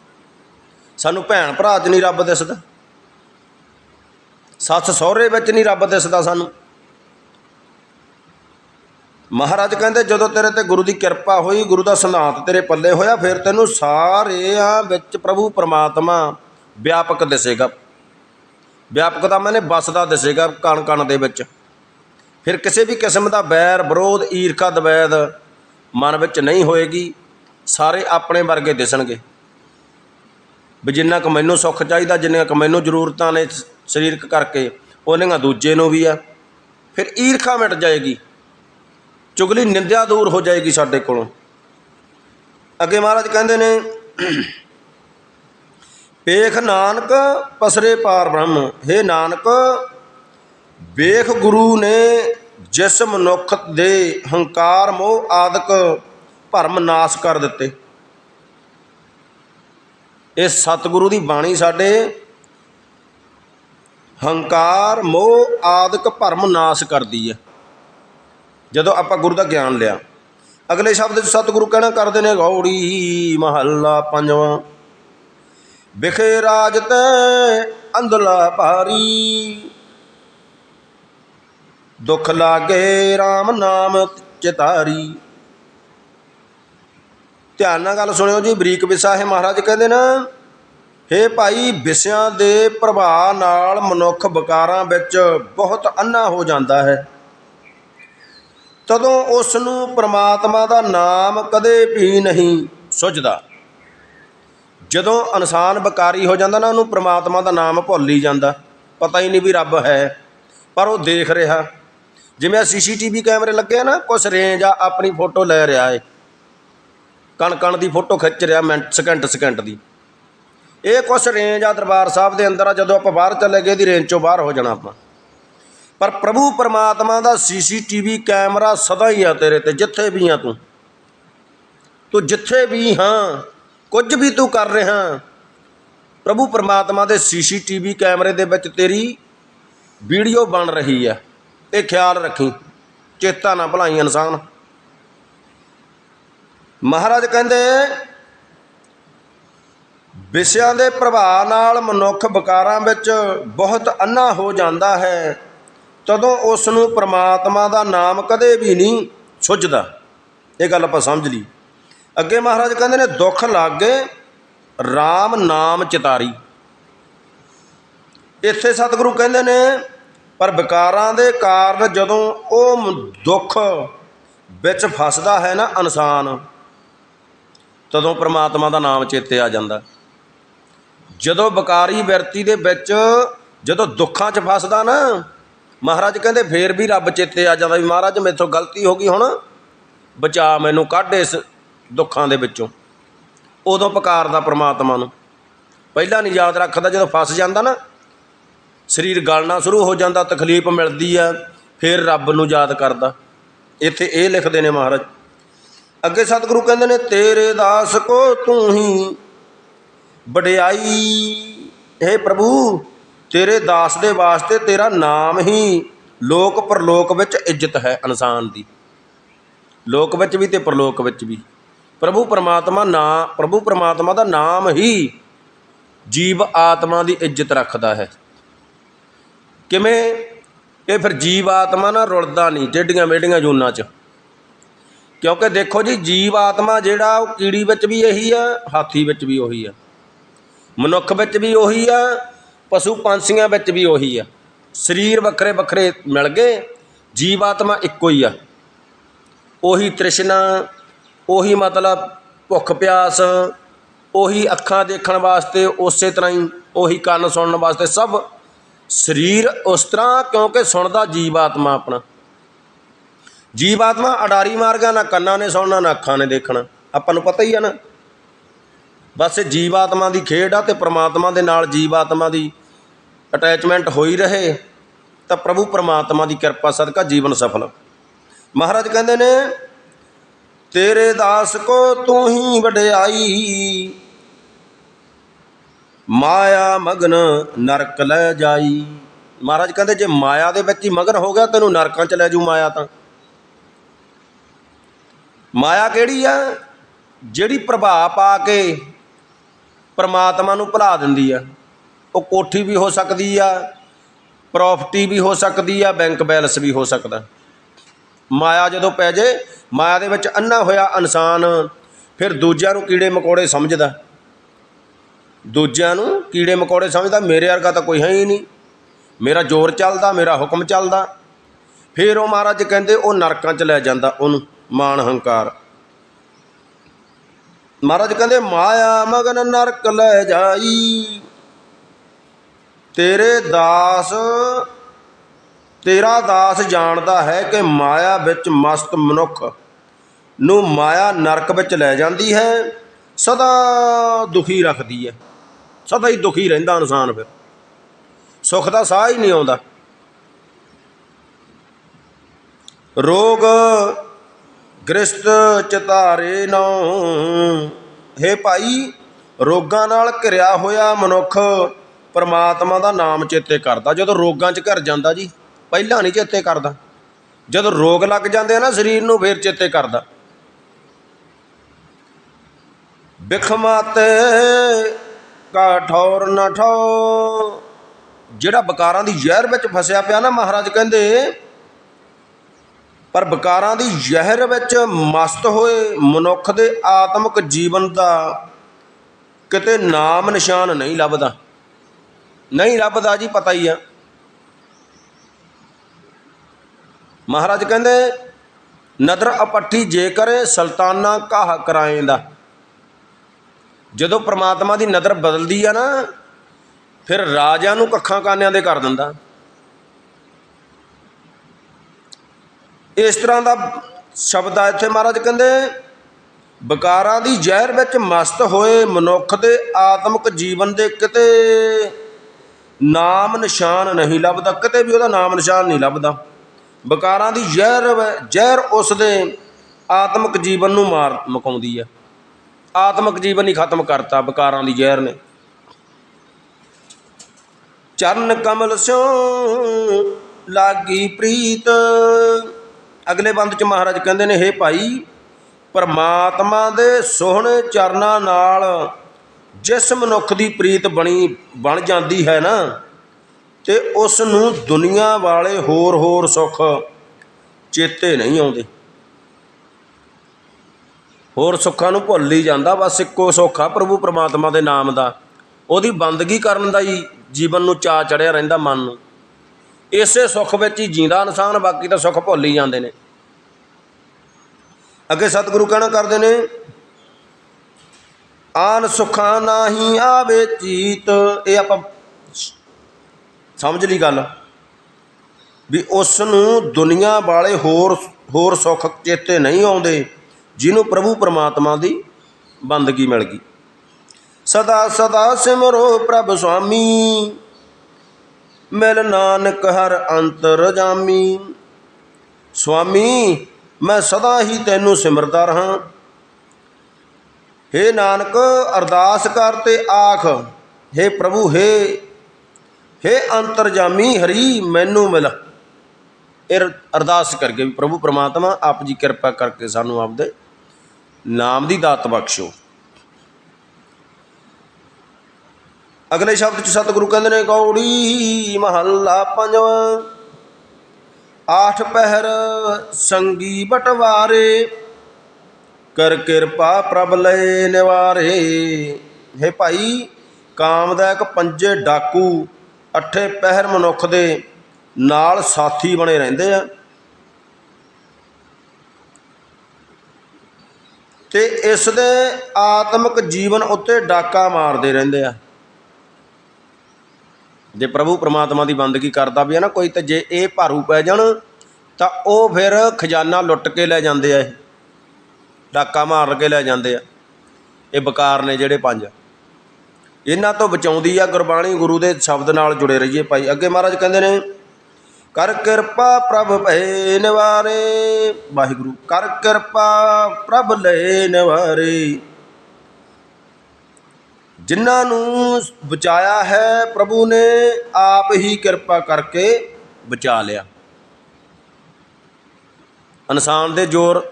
ਸਾਨੂੰ ਭੈਣ ਭਰਾ 'ਚ ਨਹੀਂ ਰੱਬ ਦਿਸਦਾ। ਸੱਸ ਸਹੁਰੇ ਵਿੱਚ ਨਹੀਂ ਰੱਬ ਦਿਸਦਾ ਸਾਨੂੰ। ਮਹਾਰਾਜ ਕਹਿੰਦੇ, ਜਦੋਂ ਤੇਰੇ ਤੇ ਗੁਰੂ ਦੀ ਕਿਰਪਾ ਹੋਈ, ਗੁਰੂ ਦਾ ਸਿਧਾਂਤ ਤੇਰੇ ਪੱਲੇ ਹੋਇਆ, ਫਿਰ ਤੈਨੂੰ ਸਾਰਿਆਂ ਵਿੱਚ ਪ੍ਰਭੂ ਪਰਮਾਤਮਾ ਵਿਆਪਕ ਦਿਸੇਗਾ। ਵਿਆਪਕ ਦਾ ਮੈਨੇ ਬਸਦਾ ਦਿਸੇਗਾ ਕਣ ਕਣ ਦੇ ਵਿੱਚ। ਫਿਰ ਕਿਸੇ ਵੀ ਕਿਸਮ ਦਾ ਬੈਰ ਵਿਰੋਧ, ਈਰਖਾ, ਦਵੈਦ ਮਨ ਵਿੱਚ ਨਹੀਂ ਹੋਏਗੀ। ਸਾਰੇ ਆਪਣੇ ਵਰਗੇ ਦਿਸਣਗੇ। ਵੀ ਜਿੰਨਾ ਕੁ ਮੈਨੂੰ ਸੁੱਖ ਚਾਹੀਦਾ, ਜਿੰਨੀਆਂ ਕੁ ਮੈਨੂੰ ਜ਼ਰੂਰਤਾਂ ਨੇ ਸ- ਸਰੀਰਕ ਕਰਕੇ, ਉਹਨੀਆਂ ਦੂਜੇ ਨੂੰ ਵੀ ਆ। ਫਿਰ ਈਰਖਾ ਮਿਟ ਜਾਏਗੀ। ਚੁਗਲੀ ਨਿੰਦਿਆ ਦੂਰ ਹੋ ਜਾਏਗੀ ਸਾਡੇ ਕੋਲੋਂ। ਅੱਗੇ ਮਹਾਰਾਜ ਕਹਿੰਦੇ ਨੇ ਪੇਖ ਨਾਨਕ ਪਸਰੇ ਪਾਰ ਬ੍ਰਹਮ हे ਨਾਨਕ ਵੇਖ ਗੁਰੂ ਨੇ ਜਿਸ ਮਨੁੱਖ ਦੇ ਹੰਕਾਰ ਮੋਹ ਆਦਿਕ ਭਰਮ ਨਾਸ਼ ਕਰ ਦਿੱਤੇ। ਇਹ ਸਤਿਗੁਰੂ ਦੀ ਬਾਣੀ ਸਾਡੇ ਹੰਕਾਰ, ਮੋਹ ਆਦਿਕ ਭਰਮ ਨਾਸ਼ ਕਰਦੀ ਹੈ। ਜਦੋਂ ਆਪਾਂ ਗੁਰੂ ਦਾ ਗਿਆਨ ਲਿਆ, ਅਗਲੇ ਸ਼ਬਦ ਚ ਸਤਿਗੁਰੂ ਕਹਿਣਾ ਕਰਦੇ ਨੇ, ਗੌੜੀ ਮਹੱਲਾ ਪੰਜਵਾਂ, ਵਿਖੇ ਰਾਜ ਤੈ ਅੰਦਲਾ ਭਾਰੀ। ਦੁੱਖ ਲਾਗੇ RAM ਨਾਮ ਚਿਤਾਰੀ। ਧਿਆਨ ਨਾਲ ਗੱਲ ਸੁਣਿਓ ਜੀ, ਬਰੀਕ ਵਿਸਾ ਹੈ ਮਹਾਰਾਜ ਕਹਿੰਦੇ ਨਾ। ਹੇ ਭਾਈ, ਵਿਸਿਆਂ ਦੇ ਪ੍ਰਭਾਵ ਨਾਲ ਮਨੁੱਖ ਵਿਕਾਰਾਂ ਵਿੱਚ ਬਹੁਤ ਅੰਨਾ ਹੋ ਜਾਂਦਾ ਹੈ। ਤਦੋਂ ਉਸ ਨੂੰ ਪ੍ਰਮਾਤਮਾ ਦਾ ਨਾਮ ਕਦੇ ਵੀ ਨਹੀਂ ਸੁਝਦਾ। ਜਦੋਂ ਇਨਸਾਨ ਬਕਾਰੀ ਹੋ ਜਾਂਦਾ ਨਾ, ਉਹਨੂੰ ਪ੍ਰਮਾਤਮਾ ਦਾ ਨਾਮ ਭੁੱਲ ਹੀ ਜਾਂਦਾ। ਪਤਾ ਹੀ ਨਹੀਂ ਵੀ ਰੱਬ ਹੈ, ਪਰ ਉਹ ਦੇਖ ਰਿਹਾ। ਜਿਵੇਂ ਸੀਸੀਟੀਵੀ ਕੈਮਰੇ ਲੱਗੇ ਆ ਨਾ, ਕੁਛ ਰੇਂਜ ਆ, ਆਪਣੀ ਫੋਟੋ ਲੈ ਰਿਹਾ ਏ। ਕਣ ਕਣ ਦੀ ਫੋਟੋ ਖਿੱਚ ਰਿਹਾ, ਮਿੰਟ ਸਕਿੰਟ ਸਕਿੰਟ ਦੀ। ਇਹ ਕੁਛ ਰੇਂਜ ਆ ਦਰਬਾਰ ਸਾਹਿਬ ਦੇ ਅੰਦਰ ਆ, ਜਦੋਂ ਆਪਾਂ ਬਾਹਰ ਚਲੇ ਗਏ ਦੀ ਰੇਂਜ ਚੋਂ ਬਾਹਰ ਹੋ ਜਾਣਾ ਆਪਾਂ। ਪਰ ਪ੍ਰਭੂ ਪਰਮਾਤਮਾ ਦਾ ਸੀਸੀਟੀਵੀ ਕੈਮਰਾ ਸਦਾ ਹੀ ਆ ਤੇਰੇ ਤੇ, ਜਿੱਥੇ ਵੀ ਆ ਤੂੰ। ਤੂੰ ਜਿੱਥੇ ਵੀ ਹਾਂ, ਕੁਝ ਵੀ ਤੂੰ ਕਰ ਰਿਹਾ। ਪ੍ਰਭੂ ਪਰਮਾਤਮਾ ਦੇ ਸੀਸੀਟੀਵੀ ਕੈਮਰੇ ਦੇ ਵਿੱਚ ਤੇਰੀ ਵੀਡੀਓ ਬਣ ਰਹੀ ਆ। ਇਹ ਖਿਆਲ ਰੱਖੀ, ਚੇਤਾ ਨਾ ਭਲਾਈ ਇਨਸਾਨ। ਮਹਾਰਾਜ ਕਹਿੰਦੇ, ਵਿਸ਼ਿਆਂ ਦੇ ਪ੍ਰਭਾਵ ਨਾਲ ਮਨੁੱਖ ਵਿਕਾਰਾਂ ਵਿੱਚ ਬਹੁਤ ਅੰਨਾ ਹੋ ਜਾਂਦਾ ਹੈ। ਤਦੋਂ ਉਸ ਨੂੰ ਪ੍ਰਮਾਤਮਾ ਦਾ ਨਾਮ ਕਦੇ ਵੀ ਨਹੀਂ ਸੁੱਝਦਾ। ਇਹ ਗੱਲ ਆਪਾਂ ਸਮਝ ਲਈ। ਅੱਗੇ ਮਹਾਰਾਜ ਕਹਿੰਦੇ ਨੇ, ਦੁੱਖ ਲਾਗੇ RAM ਨਾਮ ਚਿਤਾਰੀ। ਇੱਥੇ ਸਤਿਗੁਰੂ ਕਹਿੰਦੇ ਨੇ ਪਰ ਵਿਕਾਰਾਂ ਦੇ ਕਾਰਨ ਜਦੋਂ ਉਹ ਦੁੱਖ ਵਿੱਚ ਫਸਦਾ ਹੈ ਨਾ ਇਨਸਾਨ, ਤਦੋਂ ਪ੍ਰਮਾਤਮਾ ਦਾ ਨਾਮ ਚੇਤੇ ਆ ਜਾਂਦਾ। ਜਦੋਂ ਵਿਕਾਰੀ ਵਿਅਕਤੀ ਦੇ ਵਿੱਚ ਜਦੋਂ ਦੁੱਖਾਂ 'ਚ ਫਸਦਾ ਨਾ, ਮਹਾਰਾਜ ਕਹਿੰਦੇ ਫੇਰ ਵੀ ਰੱਬ ਚੇਤੇ ਆ ਜਾਂਦਾ ਵੀ ਮਹਾਰਾਜ ਮੇਥੋਂ ਗਲਤੀ ਹੋ ਗਈ ਹੁਣ, ਬਚਾ ਮੈਨੂੰ ਕੱਢ ਇਸ ਦੁੱਖਾਂ ਦੇ ਵਿੱਚੋਂ। ਉਦੋਂ ਪੁਕਾਰਦਾ ਪ੍ਰਮਾਤਮਾ ਨੂੰ। ਪਹਿਲਾਂ ਨਹੀਂ ਯਾਦ ਰੱਖਦਾ ਜਦੋਂ ਫਸ ਜਾਂਦਾ ਨਾ ਸਰੀਰ ਗਲਣਾ ਸ਼ੁਰੂ ਹੋ ਜਾਂਦਾ, ਤਕਲੀਫ ਮਿਲਦੀ ਆ, ਫਿਰ ਰੱਬ ਨੂੰ ਯਾਦ ਕਰਦਾ। ਇੱਥੇ ਇਹ ਲਿਖਦੇ ਨੇ ਮਹਾਰਾਜ, ਅੱਗੇ ਸਤਿਗੁਰੂ ਕਹਿੰਦੇ ਨੇ, ਤੇਰੇ ਦਾਸ ਕੋ ਤੂੰ ਹੀ ਵਡਿਆਈ। ਹੈ ਪ੍ਰਭੂ, ਤੇਰੇ ਦਾਸ ਦੇ ਵਾਸਤੇ ਤੇਰਾ ਨਾਮ ਹੀ ਲੋਕ ਪਰਲੋਕ ਵਿੱਚ ਇੱਜ਼ਤ ਹੈ ਇਨਸਾਨ ਦੀ। ਲੋਕ ਵਿੱਚ ਵੀ ਤੇ ਪਰਲੋਕ ਵਿੱਚ ਵੀ। ਪ੍ਰਭੂ ਪਰਮਾਤਮਾ ਨਾ, ਪ੍ਰਭੂ ਪਰਮਾਤਮਾ ਦਾ ਨਾਮ ਹੀ ਜੀਵ ਆਤਮਾ ਦੀ ਇੱਜ਼ਤ ਰੱਖਦਾ ਹੈ। ਕਿਵੇਂ? ਇਹ ਫਿਰ ਜੀਵ ਆਤਮਾ ਨਾ ਰੁਲਦਾ ਨਹੀਂ ਟੇਡੀਆਂ ਮੇਡੀਆਂ ਜੂਨਾਂ 'ਚ। ਕਿਉਂਕਿ ਦੇਖੋ ਜੀ ਜੀਵ ਆਤਮਾ ਜਿਹੜਾ ਉਹ ਕੀੜੀ ਵਿੱਚ ਵੀ ਇਹੀ ਆ, ਹਾਥੀ ਵਿੱਚ ਵੀ ਉਹੀ ਆ। ਮਨੁੱਖ ਵਿੱਚ ਵੀ ਉਹੀ ਆ, ਪਸ਼ੂ ਪੰਛੀਆਂ ਵਿੱਚ ਵੀ ਉਹੀ ਆ। ਸਰੀਰ ਵੱਖਰੇ ਵੱਖਰੇ ਮਿਲ ਗਏ ਜੀਵ ਆਤਮਾ ਇੱਕੋ ਹੀ ਆ। ਉਹੀ ਤ੍ਰਿਸ਼ਨਾ, ਉਹੀ ਮਤਲਬ ਭੁੱਖ ਪਿਆਸ, ਉਹੀ ਅੱਖਾਂ ਦੇਖਣ ਵਾਸਤੇ ਉਸੇ ਤਰ੍ਹਾਂ ਹੀ, ਉਹੀ ਕੰਨ ਸੁਣਨ ਵਾਸਤੇ ਸਭ ਸਰੀਰ ਉਸ ਤਰ੍ਹਾਂ, ਕਿਉਂਕਿ ਸੁਣਦਾ ਜੀਵ ਆਤਮਾ ਆਪਣਾ। ਜੀਵ ਆਤਮਾ ਅਡਾਰੀ ਮਾਰਗਾ ਨਾ ਕੰਨਾਂ ਨੇ ਸੁਣਨਾ, ਨਾ ਅੱਖਾਂ ਨੇ ਦੇਖਣਾ। ਆਪਾਂ ਨੂੰ ਪਤਾ ਹੀ ਆ ਨਾ। ਬਸ ਇਹ ਜੀਵ ਆਤਮਾ ਦੀ ਖੇਡ ਆ ਤੇ ਪ੍ਰਮਾਤਮਾ ਦੇ ਨਾਲ ਜੀਵ ਆਤਮਾ ਦੀ ਅਟੈਚਮੈਂਟ ਹੋਈ ਰਹੇ, ਤਾਂ ਪ੍ਰਭੂ ਪ੍ਰਮਾਤਮਾ ਦੀ ਕਿਰਪਾ ਸਦਕਾ ਜੀਵਨ ਸਫਲ। ਮਹਾਰਾਜ ਕਹਿੰਦੇ ਨੇ, ਤੇਰੇ ਦਾਸ ਕੋ ਤੂੰ ਹੀ ਵਡਿਆਈ। ਮਾਇਆ ਮਗਨ ਨਰਕ ਲੈ ਜਾਈ। ਮਹਾਰਾਜ ਕਹਿੰਦੇ, ਜੇ ਮਾਇਆ ਦੇ ਵਿੱਚ ਹੀ ਮਗਨ ਹੋ ਗਿਆ, ਤੈਨੂੰ ਨਰਕਾਂ ਚ ਲੈ ਜੂ ਮਾਇਆ ਤਾਂ। ਮਾਇਆ ਕਿਹੜੀ ਆ? ਜਿਹੜੀ ਪ੍ਰਭਾਵ ਪਾ ਕੇ ਪਰਮਾਤਮਾ ਨੂੰ ਭੁਲਾ ਦਿੰਦੀ ਆ। ਉਹ ਕੋਠੀ ਵੀ ਹੋ ਸਕਦੀ ਆ, ਪ੍ਰਾਪਰਟੀ ਵੀ ਹੋ ਸਕਦੀ ਆ, ਬੈਂਕ ਬੈਲੈਂਸ ਵੀ ਹੋ ਸਕਦਾ। ਮਾਇਆ ਜਦੋਂ ਪੈ ਜੇ, ਮਾਇਆ ਦੇ ਵਿੱਚ ਅੰਨਾ ਹੋਇਆ ਇਨਸਾਨ, ਫਿਰ ਦੂਜਿਆਂ ਨੂੰ ਕੀੜੇ ਮਕੌੜੇ ਸਮਝਦਾ। ਦੂਜਿਆਂ ਨੂੰ ਕੀੜੇ ਮਕੌੜੇ ਸਮਝਦਾ, ਮੇਰੇ ਵਰਗਾ ਤਾਂ ਕੋਈ ਹੈ ਹੀ ਨਹੀਂ। ਮੇਰਾ ਜ਼ੋਰ ਚੱਲਦਾ, ਮੇਰਾ ਹੁਕਮ ਚੱਲਦਾ। ਫਿਰ ਉਹ ਮਹਾਰਾਜ ਕਹਿੰਦੇ, ਉਹ ਨਰਕਾਂ 'ਚ ਲੈ ਜਾਂਦਾ ਉਹਨੂੰ ਮਾਨ ਹੰਕਾਰ। ਮਹਾਰਾਜ ਕਹਿੰਦੇ, ਮਾਇਆ ਮਗਨ ਨਰਕ ਲੈ ਜਾਈ, ਤੇਰੇ ਦਾਸ, ਤੇਰਾ ਦਾਸ ਜਾਣਦਾ ਹੈ ਕਿ ਮਾਇਆ ਵਿੱਚ ਮਸਤ ਮਨੁੱਖ ਨੂੰ ਮਾਇਆ ਨਰਕ ਵਿੱਚ ਲੈ ਜਾਂਦੀ ਹੈ, ਸਦਾ ਦੁਖੀ ਰੱਖਦੀ ਹੈ। ਸਦਾ ਹੀ ਦੁਖੀ ਰਹਿੰਦਾ ਇਨਸਾਨ ਫਿਰ। ਸੁੱਖ ਦਾ ਸਾਹ ਹੀ ਨਹੀਂ ਆਉਂਦਾ। ਰੋਗ ਗ੍ਰਸਤ ਚਤਾਰੇ ਨੋ ਹੈ ਭਾਈ, ਰੋਗਾਂ ਨਾਲ ਘਿਰਿਆ ਹੋਇਆ ਮਨੁੱਖ ਪਰਮਾਤਮਾ ਦਾ ਨਾਮ ਚੇਤੇ ਕਰਦਾ। ਜਦੋਂ ਰੋਗਾਂ 'ਚ ਘਿਰ ਜਾਂਦਾ ਜੀ, ਪਹਿਲਾਂ ਨਹੀਂ ਚੇਤੇ ਕਰਦਾ। ਜਦੋਂ ਰੋਗ ਲੱਗ ਜਾਂਦੇ ਆ ਨਾ, ਸਰੀਰ ਨੂੰ ਫੇਰ ਚੇਤੇ ਕਰਦਾ। ਬਿਖਮਾਤੇ ਕਾਠੌਰ ਨਠੋ ਜਿਹੜਾ ਬਕਾਰਾਂ ਦੀ ਜ਼ਹਿਰ ਵਿੱਚ ਫਸਿਆ ਪਿਆ ਨਾ ਮਹਾਰਾਜ ਕਹਿੰਦੇ, ਪਰ ਬਕਾਰਾਂ ਦੀ ਜ਼ਹਿਰ ਵਿੱਚ ਮਸਤ ਹੋਏ ਮਨੁੱਖ ਦੇ ਆਤਮਿਕ ਜੀਵਨ ਦਾ ਕਿਤੇ ਨਾਮ ਨਿਸ਼ਾਨ ਨਹੀਂ ਲੱਭਦਾ। ਨਹੀਂ ਲੱਭਦਾ ਜੀ, ਪਤਾ ਹੀ ਆ। ਮਹਾਰਾਜ ਕਹਿੰਦੇ, ਨਦਰ ਅਪੱਠੀ ਜੇ ਕਰੇ ਸੁਲਤਾਨਾ ਕਾਹ ਕਰਾਏਂਦਾ। ਜਦੋਂ ਪ੍ਰਮਾਤਮਾ ਦੀ ਨਜ਼ਰ ਬਦਲਦੀ ਆ ਨਾ, ਫਿਰ ਰਾਜਿਆਂ ਨੂੰ ਕੱਖਾਂ ਕਾਨਿਆਂ ਦੇ ਕਰ ਦਿੰਦਾ। ਇਸ ਤਰ੍ਹਾਂ ਦਾ ਸ਼ਬਦ ਆ ਇੱਥੇ ਮਹਾਰਾਜ ਕਹਿੰਦੇ, ਵਿਕਾਰਾਂ ਦੀ ਜ਼ਹਿਰ ਵਿੱਚ ਮਸਤ ਹੋਏ ਮਨੁੱਖ ਦੇ ਆਤਮਿਕ ਜੀਵਨ ਦੇ ਕਿਤੇ ਨਾਮ ਨਿਸ਼ਾਨ ਨਹੀਂ ਲੱਭਦਾ, ਕਿਤੇ ਵੀ ਉਹਦਾ ਨਾਮ ਨਿਸ਼ਾਨ ਨਹੀਂ ਲੱਭਦਾ। ਵਿਕਾਰਾਂ ਦੀ ਜ਼ਹਿਰ ਜ਼ਹਿਰ ਉਸ ਦੇ ਆਤਮਿਕ ਜੀਵਨ ਨੂੰ ਮਾਰ, ਮੁਕਾਉਂਦੀ ਹੈ ਆਤਮਿਕ ਜੀਵਨ ਹੀ ਖਤਮ ਕਰਤਾ ਵਿਕਾਰਾਂ ਦੀ ਜ਼ਹਿਰ ਨੇ। ਚਰਨ ਕਮਲ ਸਿਉ ਲਾਗੀ ਪ੍ਰੀਤ। ਅਗਲੇ ਬੰਦ ਚ ਮਹਾਰਾਜ ਕਹਿੰਦੇ ਨੇ, ਹੇ ਭਾਈ, ਪਰਮਾਤਮਾ ਦੇ ਸੋਹਣੇ ਚਰਨਾਂ ਨਾਲ ਜਿਸ ਮਨੁੱਖ ਦੀ ਪ੍ਰੀਤ ਬਣੀ, ਬਣ ਜਾਂਦੀ ਹੈ ਨਾ, ਤੇ ਉਸ ਨੂੰ ਦੁਨੀਆ ਵਾਲੇ ਹੋਰ ਹੋਰ ਸੁੱਖ ਚੇਤੇ ਨਹੀਂ ਆਉਂਦੇ। ਹੋਰ ਸੁੱਖਾਂ ਨੂੰ ਭੁੱਲ ਹੀ ਜਾਂਦਾ, ਬਸ ਇੱਕੋ ਸੁੱਖ ਆ ਪ੍ਰਭੂ ਪਰਮਾਤਮਾ ਦੇ ਨਾਮ ਦਾ। ਉਹਦੀ ਬੰਦਗੀ ਕਰਨ ਦਾ ਹੀ ਜੀਵਨ ਨੂੰ ਚਾ ਚੜਿਆ ਰਹਿੰਦਾ ਮਨ ਨੂੰ। ਇਸੇ ਸੁੱਖ ਵਿੱਚ ਹੀ ਜੀਂਦਾ ਇਨਸਾਨ, ਬਾਕੀ ਤਾਂ ਸੁੱਖ ਭੁੱਲ ਹੀ ਜਾਂਦੇ ਨੇ। ਅੱਗੇ ਸਤਿਗੁਰੂ ਕਹਿਣਾ ਕਰਦੇ ਨੇ, ਆਨ ਸੁਖਾਂ ਨਾਹੀ ਆਵੇ ਚੀਤ। ਇਹ ਆਪਾਂ ਸਮਝ ਲਈ ਗੱਲ, ਵੀ ਉਸ ਨੂੰ ਦੁਨੀਆ ਵਾਲੇ ਹੋਰ ਹੋਰ ਸੁੱਖ ਚੇਤੇ ਨਹੀਂ ਆਉਂਦੇ। ਜਿਹਨੂੰ ਪ੍ਰਭੂ ਪਰਮਾਤਮਾ ਦੀ ਬੰਦਗੀ ਮਿਲ ਗਈ। ਸਦਾ ਸਦਾ ਸਿਮਰੋ ਪ੍ਰਭ ਸੁਆਮੀ, ਮਿਲ ਨਾਨਕ ਹਰ ਅੰਤਰ ਜਾਮੀ। ਸੁਆਮੀ, ਮੈਂ ਸਦਾ ਹੀ ਤੈਨੂੰ ਸਿਮਰਦਾ ਰਹਾ। ਹੇ ਨਾਨਕ, ਅਰਦਾਸ ਕਰ ਤੇ ਆਖ, ਹੇ ਪ੍ਰਭੂ, ਹੇ ਹੇ ਅੰਤਰਜਾਮੀ ਹਰੀ, ਮੈਨੂੰ ਮਿਲ। ਇਹ ਅਰਦਾਸ ਕਰਕੇ ਵੀ ਪ੍ਰਭੂ ਪ੍ਰਮਾਤਮਾ, ਆਪ ਜੀ ਕਿਰਪਾ ਕਰਕੇ ਸਾਨੂੰ ਆਪਦੇ ਨਾਮ ਦੀ ਦਾਤ ਬਖਸ਼ੋ। ਅਗਲੇ ਸ਼ਬਦ ਚ ਸਤਿਗੁਰੂ ਕਹਿੰਦੇ ਨੇ ਕੌੜੀ ਮਹੱਲਾ ਪੰਜਵਾਂ। ਆਠ ਪਹਿਰ ਸੰਗੀ ਬਟਵਾਰੇ, ਕਰ ਕਿਰਪਾ ਪ੍ਰਭ ਲੈ ਨਿਵਾਰੇ। ਹੈ ਭਾਈ ਕਾਮਦਾਇਕ ਪੰਜੇ ਡਾਕੂ, ਅੱਠੇ ਪਹਿਰ ਮਨੁੱਖ ਦੇ ਨਾਲ ਸਾਥੀ ਬਣੇ ਰਹਿੰਦੇ ਆ। ਤੇ ਇਸ ਦੇ ਆਤਮਿਕ ਜੀਵਨ ਉੱਤੇ ਡਾਕਾ ਮਾਰਦੇ ਰਹਿੰਦੇ ਆ। ਜੇ ਪ੍ਰਭੂ ਪ੍ਰਮਾਤਮਾ ਦੀ ਬੰਦਗੀ ਕਰਦਾ ਵੀ ਹੈ ਨਾ ਕੋਈ ਤੇ ਜੇ ਇਹ ਭਾਰੂ ਪੈ ਜਾਣ, ਤਾਂ ਉਹ ਫਿਰ ਖਜ਼ਾਨਾ ਲੁੱਟ ਕੇ ਲੈ ਜਾਂਦੇ ਆ ਇਹ। ਡਾਕਾ ਮਾਰ ਕੇ ਲੈ ਜਾਂਦੇ ਆ। ਇਹ ਬਕਾਰ ਨੇ ਜਿਹੜੇ ਪੰਜ। ਇਹਨਾਂ ਤੋਂ ਬਚਾਉਂਦੀ ਆ ਗੁਰਬਾਣੀ ਗੁਰੂ ਦੇ ਸ਼ਬਦ ਨਾਲ ਜੁੜੇ ਰਹੀਏ ਭਾਈ। ਅੱਗੇ ਮਹਾਰਾਜ ਕਹਿੰਦੇ ਨੇ ਕਰ ਕਿਰਪਾ ਪ੍ਰਭ ਭੈ ਨਿਵਾਰੇ, ਵਾਹਿਗੁਰੂ, ਕਰ ਕਿਰਪਾ ਪ੍ਰਭ ਲਏ ਨਿਵਾਰੇ। ਜਿਨ੍ਹਾਂ ਨੂੰ ਬਚਾਇਆ ਹੈ ਪ੍ਰਭੂ ਨੇ, ਆਪ ਹੀ ਕਿਰਪਾ ਕਰਕੇ ਬਚਾ ਲਿਆ। ਇਨਸਾਨ ਦੇ ਜ਼ੋਰ,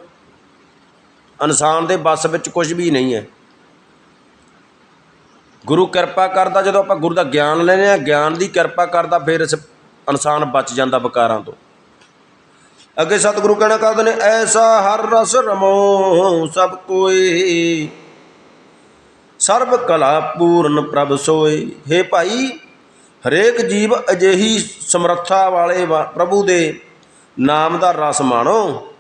ਇਨਸਾਨ ਦੇ ਬਸ ਵਿੱਚ ਕੁਝ ਵੀ ਨਹੀਂ ਹੈ। ਗੁਰੂ ਕਿਰਪਾ ਕਰਦਾ ਜਦੋਂ ਆਪਾਂ ਗੁਰੂ ਦਾ ਗਿਆਨ ਲੈਨੇ ਆ ਗਿਆਨ ਦੀ ਕਿਰਪਾ ਕਰਦਾ, ਫਿਰ ਇਸ ਇਨਸਾਨ ਬਚ ਜਾਂਦਾ ਵਿਕਾਰਾਂ ਤੋਂ। ਅੱਗੇ ਸਤਿਗੁਰੂ ਕਹਿਣਾ ਕਰਦੇ ਨੇ, ਐਸਾ ਹਰ ਰਸ ਰਮੋ ਸਭ ਕੋਈ ਸਰਬ ਕਲਾ ਪੂਰਨ ਪ੍ਰਭ ਸੋਏ। हे ਭਾਈ, ਹਰੇਕ ਜੀਵ ਅਜਿਹੀ ਸਮਰੱਥਾ ਵਾਲੇ ਵਾ- ਪ੍ਰਭੂ ਦੇ ਨਾਮ ਦਾ ਰਸ ਮਾਣੋ,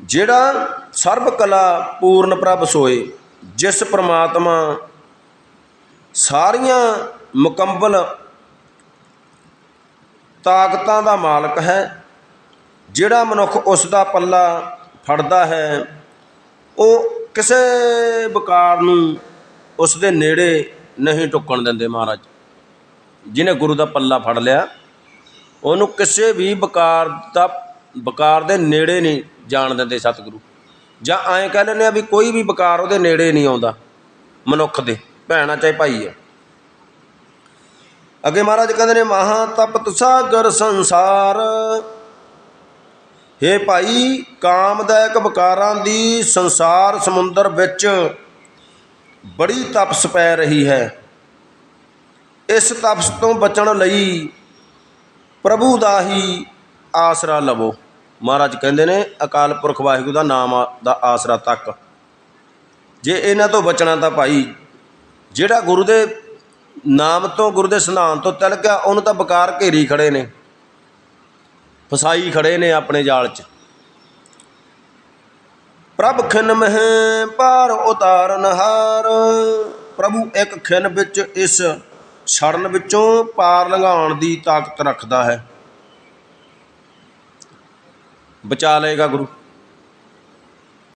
ਜਿਹੜਾ ਸਰਬ ਕਲਾ ਪੂਰਨ ਪ੍ਰਭ ਸੋਏ। ਜਿਸ ਪ੍ਰਮਾਤਮਾ ਸਾਰੀਆਂ ਮੁਕੰਮਲ ਤਾਕਤਾਂ ਦਾ ਮਾਲਕ ਹੈ। ਜਿਹੜਾ ਮਨੁੱਖ ਉਸ ਦਾ ਪੱਲਾ ਫੜਦਾ ਹੈ, ਉਹ ਕਿਸੇ ਵਿਕਾਰ ਨੂੰ ਉਸ ਦੇ ਨੇੜੇ ਨਹੀਂ ਟੁੱਕਣ ਦਿੰਦੇ ਮਹਾਰਾਜ। ਜਿਹਨੇ ਗੁਰੂ ਦਾ ਪੱਲਾ ਫੜ ਲਿਆ, ਉਹਨੂੰ ਕਿਸੇ ਵੀ ਵਿਕਾਰ ਦਾ ਵਿਕਾਰ ਦੇ ਨੇੜੇ ਨਹੀਂ ਜਾਣ ਦਿੰਦੇ ਸਤਿਗੁਰੂ। ਜਾਂ ਐਂ ਕਹਿ ਲੈਂਦੇ ਆ ਵੀ ਕੋਈ ਵੀ ਵਿਕਾਰ ਉਹਦੇ ਨੇੜੇ ਨਹੀਂ ਆਉਂਦਾ ਮਨੁੱਖ ਦੇ, ਭੈਣਾ ਚਾਹੇ ਭਾਈ ਹੈ ਅੱਗੇ ਮਹਾਰਾਜ ਕਹਿੰਦੇ ਨੇ, ਮਹਾ ਤਪਤ ਸਾਗਰ ਸੰਸਾਰ। ਹੇ ਭਾਈ, ਕਾਮਦਾਇਕ ਵਿਕਾਰਾਂ ਦੀ ਸੰਸਾਰ ਸਮੁੰਦਰ ਵਿੱਚ ਬੜੀ ਤਪਸ ਪੈ ਰਹੀ ਹੈ। ਇਸ ਤਪਸ ਤੋਂ ਬਚਣ ਲਈ ਪ੍ਰਭੂ ਦਾ ਹੀ ਆਸਰਾ ਲਵੋ। ਮਹਾਰਾਜ ਕਹਿੰਦੇ ਨੇ, ਅਕਾਲ ਪੁਰਖ ਵਾਹਿਗੁਰੂ ਦਾ ਨਾਮ ਦਾ ਆਸਰਾ ਤੱਕ। ਜੇ ਇਹਨਾਂ ਤੋਂ ਬਚਣਾ ਤਾਂ ਭਾਈ, ਜਿਹੜਾ ਗੁਰੂ ਦੇ ਨਾਮ ਤੋਂ ਗੁਰੂ ਦੇ ਸਿਧਾਂਤ ਤੋਂ ਤਿਲ ਗਿਆ ਉਹਨੂੰ ਤਾਂ ਬਕਾਰ ਘੇਰੀ ਖੜੇ ਨੇ। ਫਸਾਈ ਖੜੇ ਨੇ ਆਪਣੇ ਜਾਲ 'ਚ। ਪ੍ਰਭ ਖਿਨ ਮਹਿ ਪਾਰ ਉਤਾਰਨ ਹਾਰ। ਪ੍ਰਭੂ ਇੱਕ ਖਿਨ ਵਿੱਚ ਇਸ ਛੜਨ ਵਿੱਚੋਂ ਪਾਰ ਲੰਘਾਉਣ ਦੀ ਤਾਕਤ ਰੱਖਦਾ ਹੈ। ਬਚਾ ਲਏਗਾ ਗੁਰੂ।